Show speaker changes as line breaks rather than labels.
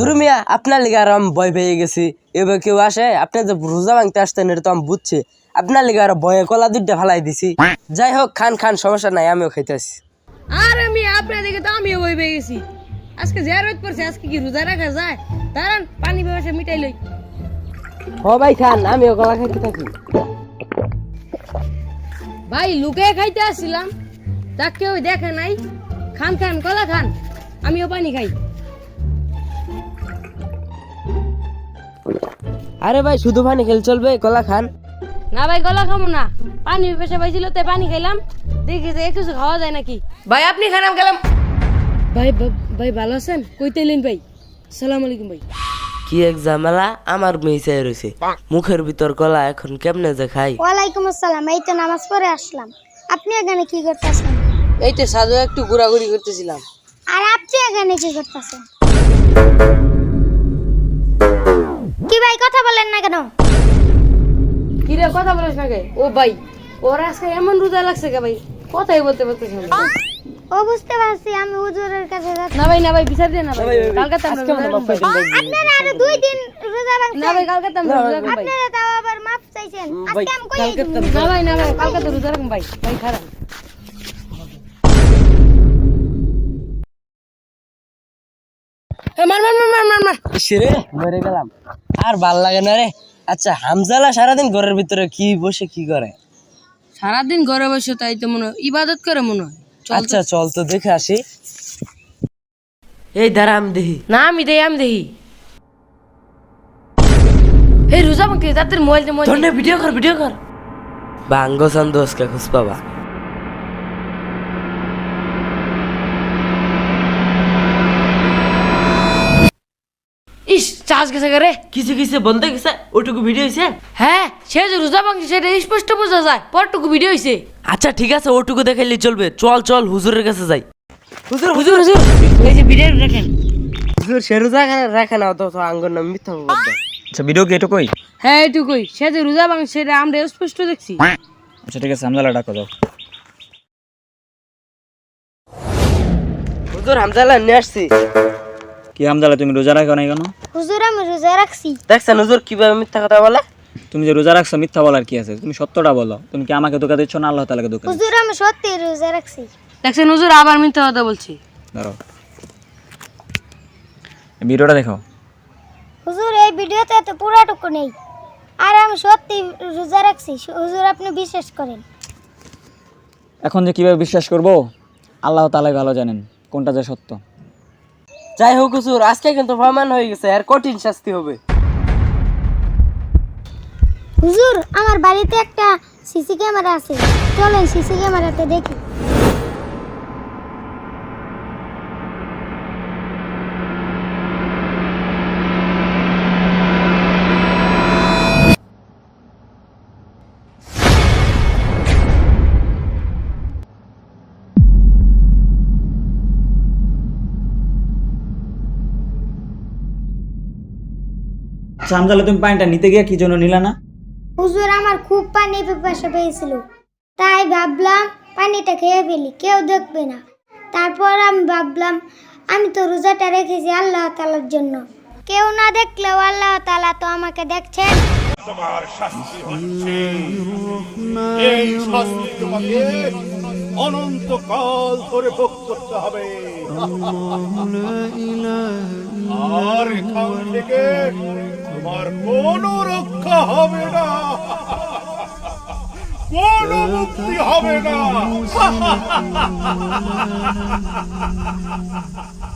ধরু মিয়া আপনার লিগে আর আমি ভয় পেয়ে গেছি। এবার কেউ আসে আপনি যে রোজা ভাঙতে আসতেন এটা তো আমি বুঝছি। আপনার লিগে আর ভয়ে কলা দুধটা ফালাই দিছি। যাই হোক খান খান সমস্যা নাই আমিও খাইতেছি।
আর আমি আপনার দিকে তো আমিও বই পেয়ে গেছি। আজকে জিয়ারত পড়ছে আজকে কি রোজা রাখা যায়? দাঁড়ান পানি ব্যবসা মিটাই লই।
হ ভাই খান আমিও কলা খাইতে থাকি।
ভাই লুকে খাইতে আসছিলাম। তা কেউ দেখে নাই। খান খান কলা খান আমিও পানি খাই।
আরে ভাই শুধু পানি খেলে চলবে কলা খান।
না ভাই গলা খাব না। পানি পেশা পাইছিল তাই পানি খাইলাম দেখি যে কিছু খাওয়া যায় নাকি। ভাই আপনি খানাম গেলাম ভাই ভাই ভালো আছেন? কইতে এলেন ভাই? সালাম আলাইকুম ভাই।
কি এক ঝামেলা? আমার মেয়ে চাই রয়েছে মুখের ভিতর কলা এখন কেমনে যে খাই?
ওয়ালাইকুম আসসালাম এই তো নামাজ পড়ে আসলাম। আপনি এখানে কি করতেছেন?
এই তো সাধু একটু ঘোরাঘুরি করতেছিলাম।
আর আপনি এখানে কি করতেছেন? কি ভাই কথা বলেন না কেন?
কি রে কথা বলিস না কে? ও ভাই ওর আজকে এমন রোজা লাগছে কে ভাই? কথাই বলতে বলতেছে না।
ও বুঝতে পারছি আমি হুজুরের কাছে যাচ্ছি।
না ভাই না ভাই বিচার দিয়ে না ভাই। কালকে তো আমরা
আপনারা আরও দুই দিন রোজা
না ভাই কালকে তো আমরা রোজা রাখব ভাই।
আপনারা তাও আবার মাফ চাইছেন। আজকে আমি কই
না ভাই না ভাই কালকে তো রোজা রাখব ভাই। ভাই খারাপ। এ, মার মার মার মার মার মার।
রে? মরে গেলাম। আর ভালো লাগে না রে। আচ্ছা হামজালা সারাদিন ঘরের ভিতরে কি বসে কি করে?
সারাদিন ঘরে বসে তাই তো মনে হয়। ইবাদত করে মনে হয়।
আচ্ছা চল তো দেখে আসি। এই দাঁড়া আমি দেখি
না আমি দেই আমি দেখি এই রোজা মাকে তাদের মোবাইল মোবাইল
ভিডিও কর ভিডিও কর। বাঙ্গো সন্তোষ কে খুশ পাবা
চার্জ গেছে রে।
কিছু কিছু বন্ধ গেছে? ওটুকু ভিডিও হয়েছে?
হ্যাঁ সে যে রোজা মাংস সেটা স্পষ্ট বোঝা যায়। পরটুকু ভিডিও হইছে
আচ্ছা ঠিক আছে ওটুকু দেখাইলে চলবে। চল চল হুজুরের কাছে যাই। হুজুর
হুজুর হুজুর। এই যে ভিডিও দেখেন।
হুজুর সে রোজা রাখে না তো আঙ্গর নাম মিথ্যা বলবে
আচ্ছা ভিডিও কি এটুকুই?
হ্যাঁ এইটুকুই সে যে রোজা মাংস সেটা আমরা স্পষ্ট দেখছি।
আচ্ছা ঠিক আছে হামজালা ডাকো যাও।
হুজুর হামজালা নিয়ে আসছি।
কি হামজালা তুমি রোজা রাখো নাই কেন?
হুজুর আমি রোজা রাখছি।
দেখছেন হুজুর কীভাবে মিথ্যা কথা বলে?
তুমি যে রোজা রাখছো মিথ্যা বলার কি আছে? তুমি সত্যটা বলো। তুমি কি আমাকে ধোকা দিচ্ছ না আল্লাহ তালাকে ধোকা
হুজুর আমি সত্যি রোজা রাখছি।
দেখছেন হুজুর আবার মিথ্যা কথা বলছি।
ধরো এই ভিডিওটা দেখো
হুজুর এই ভিডিওতে তো পুরাটুকু নেই। আর আমি সত্যি রোজা রাখছি। হুজুর আপনি বিশ্বাস করেন।
এখন যে কীভাবে বিশ্বাস করব আল্লাহ তালাই ভালো জানেন কোনটা যে সত্য।
যাই হোক হুজুর, আজকে কিন্তু প্রমাণ হয়ে গেছে, আর কঠিন শাস্তি হবে।
হুজুর, আমার বাড়িতে একটা সিসি ক্যামেরা আছে। চলেন সিসি ক্যামেরাতে দেখি।
আচ্ছা হামজালা তুমি পানিটা নিতে গিয়ে কি জন্য নিলা না?
হুজুর, আমার খুব পানি পিপাসা পেয়েছিল। তাই ভাবলাম পানিটা খেয়ে ফেলি, কেউ দেখবে না। তারপর আমি ভাবলাম, আমি তো রোজাটা রেখেছি আল্লাহ তালার জন্য। কেউ না দেখলেও আল্লাহ তালা তো আমাকে দেখছেন।
এই শাস্তি তোমাকে অনন্তকাল ধরে ভোগ করতে হবে। আর এখান থেকে তোমার কোনো রক্ষা হবে না। কোনো মুক্তি হবে না।